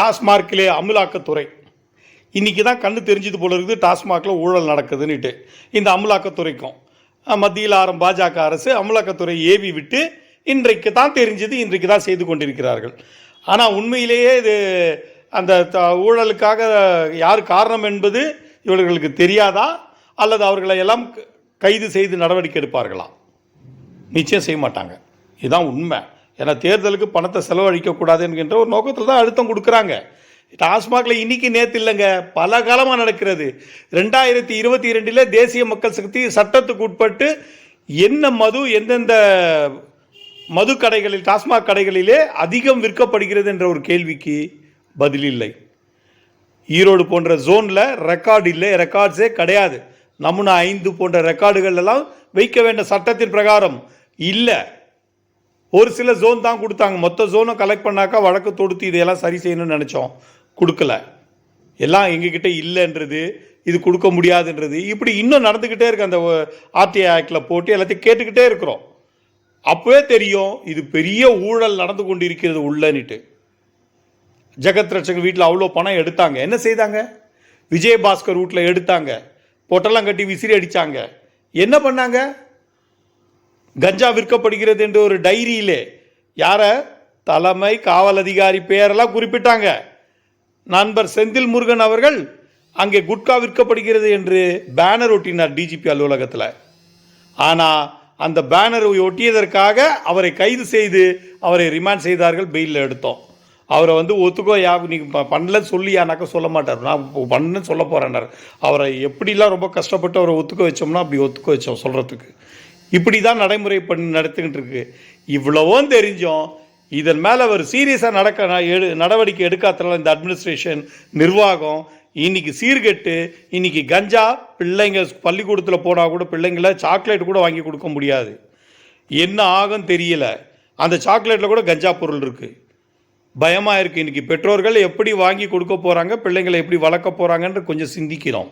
டாஸ்மார்க்கிலே அமலாக்கத்துறை. இன்றைக்கி தான் கண்ணு தெரிஞ்சது போல இருக்குது டாஸ்மாகில் ஊழல் நடக்குதுன்னுட்டு. இந்த அமலாக்கத்துறைக்கும் மத்தியில் ஆரம் பாஜக அரசு அமலாக்கத்துறை ஏவி விட்டு இன்றைக்கு தான் தெரிஞ்சது இன்றைக்கு தான் செய்து கொண்டிருக்கிறார்கள். ஆனால் உண்மையிலேயே இது அந்த த- ஊழலுக்காக யார் காரணம் என்பது இவர்களுக்கு தெரியாதா? அல்லது அவர்களை எல்லாம் கைது செய்து நடவடிக்கை எடுப்பார்களா? நிச்சயம் செய்ய மாட்டாங்க. இதுதான் உண்மை. ஏன்னா தேர்தலுக்கு பணத்தை செலவழிக்கக்கூடாது என்கின்ற ஒரு நோக்கத்தில் தான் அழுத்தம் கொடுக்குறாங்க. டாஸ்மாகில் இன்னைக்கு நேற்று இல்லைங்க பல காலமாக நடக்கிறது. ரெண்டாயிரத்தி இருபத்தி இரண்டில் தேசிய மக்கள் சக்தி சட்டத்துக்கு உட்பட்டு என்ன மது எந்தெந்த மது கடைகளில் டாஸ்மாக் கடைகளிலே அதிகம் விற்கப்படுகிறது என்ற ஒரு கேள்விக்கு பதில் இல்லை. ஈரோடு போன்ற ஜோனில் ரெக்கார்டு இல்லை ரெக்கார்ட்ஸே கிடையாது. நமுனா ஐந்து போன்ற ரெக்கார்டுகள் எல்லாம் வைக்க வேண்டிய சட்டத்தின் பிரகாரம் இல்லை. ஒரு சில ஜோன் தான் கொடுத்தாங்க. மொத்த ஜோனை கலெக்ட் பண்ணாக்கா வழக்கு தொடுத்து இதையெல்லாம் சரி செய்யணும்னு நினச்சோம். கொடுக்கல. எல்லாம் எங்ககிட்ட இல்லைன்றது இது கொடுக்க முடியாதுன்றது. இப்படி இன்னும் நடந்துக்கிட்டே இருக்கு அந்த ஆர்டிஐ ஆக்டில் போட்டு எல்லாத்தையும் கேட்டுக்கிட்டே இருக்கிறோம். அப்போவே தெரியும் இது பெரிய ஊழல் நடந்து கொண்டு இருக்கிறது உள்ளன்னுட்டு. ஜெகத் ரட்சகர் வீட்டில் அவ்வளோ பணம் எடுத்தாங்க. என்ன செய்தாங்க? விஜயபாஸ்கர் வீட்டில் எடுத்தாங்க. பொட்டெல்லாம் கட்டி விசிறி அடித்தாங்க என்ன பண்ணாங்க? கஞ்சா விற்கப்படுகிறது என்று ஒரு டைரியிலே யாரை? தலைமை காவல் அதிகாரி பெயரெல்லாம் குறிப்பிட்டாங்க. நண்பர் செந்தில் முருகன் அவர்கள் அங்கே குட்கா விற்கப்படுகிறது என்று பேனர் ஒட்டினார் டிஜிபி அலுவலகத்தில். ஆனால் அந்த பேனரை ஒட்டியதற்காக அவரை கைது செய்து அவரை ரிமாண்ட் செய்தார்கள் பெயிலில் எடுத்தோம். அவரை வந்து ஒத்துக்கோ யா நீங்கள் பண்ணலன்னு சொல்லியானாக்கா சொல்ல மாட்டார். நான் பண்ணேன்னு சொல்ல போகிறேன்னார் அவரை எப்படிலாம் ரொம்ப கஷ்டப்பட்டு அவரை ஒத்துக்க வச்சோம்னா அப்படி ஒத்துக்க வச்சோம் சொல்கிறதுக்கு இப்படி தான் நடைமுறை பண்ணி நடத்துக்கிட்டு இருக்கு. இவ்வளவும் தெரிஞ்சோம் இதன் மேலே அவர் சீரியஸாக நடக்க எடு நடவடிக்கை எடுக்காதனால இந்த அட்மினிஸ்ட்ரேஷன் நிர்வாகம் இன்னைக்கு சீர்கெட்டு இன்னைக்கு கஞ்சா பிள்ளைங்க பள்ளிக்கூடத்தில் போனால் கூட பிள்ளைங்கள சாக்லேட் கூட வாங்கி கொடுக்க முடியாது. என்ன ஆகும் தெரியல. அந்த சாக்லேட்டில் கூட கஞ்சா பொருள் இருக்குது பயமாக இருக்குது இன்றைக்கி பெற்றோர்கள் எப்படி வாங்கி கொடுக்க போகிறாங்க பிள்ளைங்களை எப்படி வளர்க்க போகிறாங்கன்ற கொஞ்சம் சிந்திக்கிறோம்.